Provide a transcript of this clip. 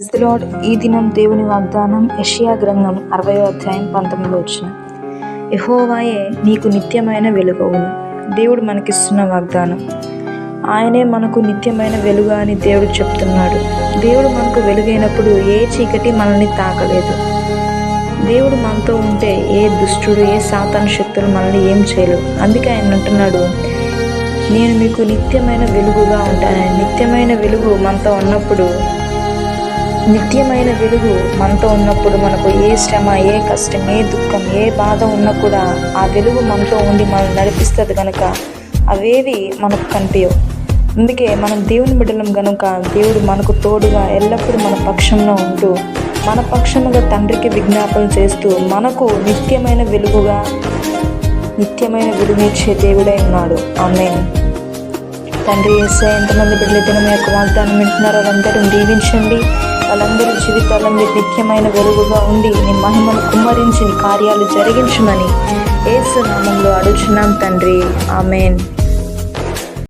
Lord ఈ దినం దేవుని వాగ్దానం ఎషియా గ్రంథం అరవై అధ్యాయం పంతొమ్మిదిలో వచ్చిన యహోవాయే నీకు నిత్యమైన వెలుగవును. దేవుడు మనకిస్తున్న వాగ్దానం. ఆయనే మనకు నిత్యమైన వెలుగు అని దేవుడు చెప్తున్నాడు. దేవుడు మనకు వెలుగైనప్పుడు ఏ చీకటి మనల్ని తాకలేదు. దేవుడు మనతో ఉంటే ఏ దుష్టుడు ఏ సాతాను శక్తులు మనల్ని ఏం చేయలేవు. అందుకే ఆయన అంటున్నాడు నేను మీకు నిత్యమైన వెలుగుగా ఉంటాను నిత్యమైన వెలుగు మనతో ఉన్నప్పుడు నిత్యమైన వెలుగు మనతో ఉన్నప్పుడు మనకు ఏ శ్రమ ఏ కష్టం ఏ దుఃఖం ఏ బాధ ఉన్నా కూడా ఆ వెలుగు మనతో ఉండి మనం నడిపిస్తుంది కనుక అవేవి మనకు కనిపించవు అందుకే మనం దేవుని బిడ్డలం కనుక దేవుడు మనకు తోడుగా ఎల్లప్పుడూ మన పక్షంలో ఉంటూ మన పక్షముగా తండ్రికి విజ్ఞాపన చేస్తూ మనకు నిత్యమైన వెలుగుగా నిత్యమైన వెలుగునిచ్చే దేవుడై ఉన్నాడు. ఆమె తండ్రి వేసే ఎంతమంది బిడ్డలైతే మీ యొక్క వాగ్దానం వింటున్నారో వాళ్ళందరూ దీవించండి. వాళ్ళందరి జీవితాల్లో మీరు నిత్యమైన వెలుగుగా ఉండి నీ మహిమను కుమ్మరించి నీ కార్యాలు జరిగించమని ఏసు నామంలో అడుగుచున్నాం తండ్రి. ఆమెన్.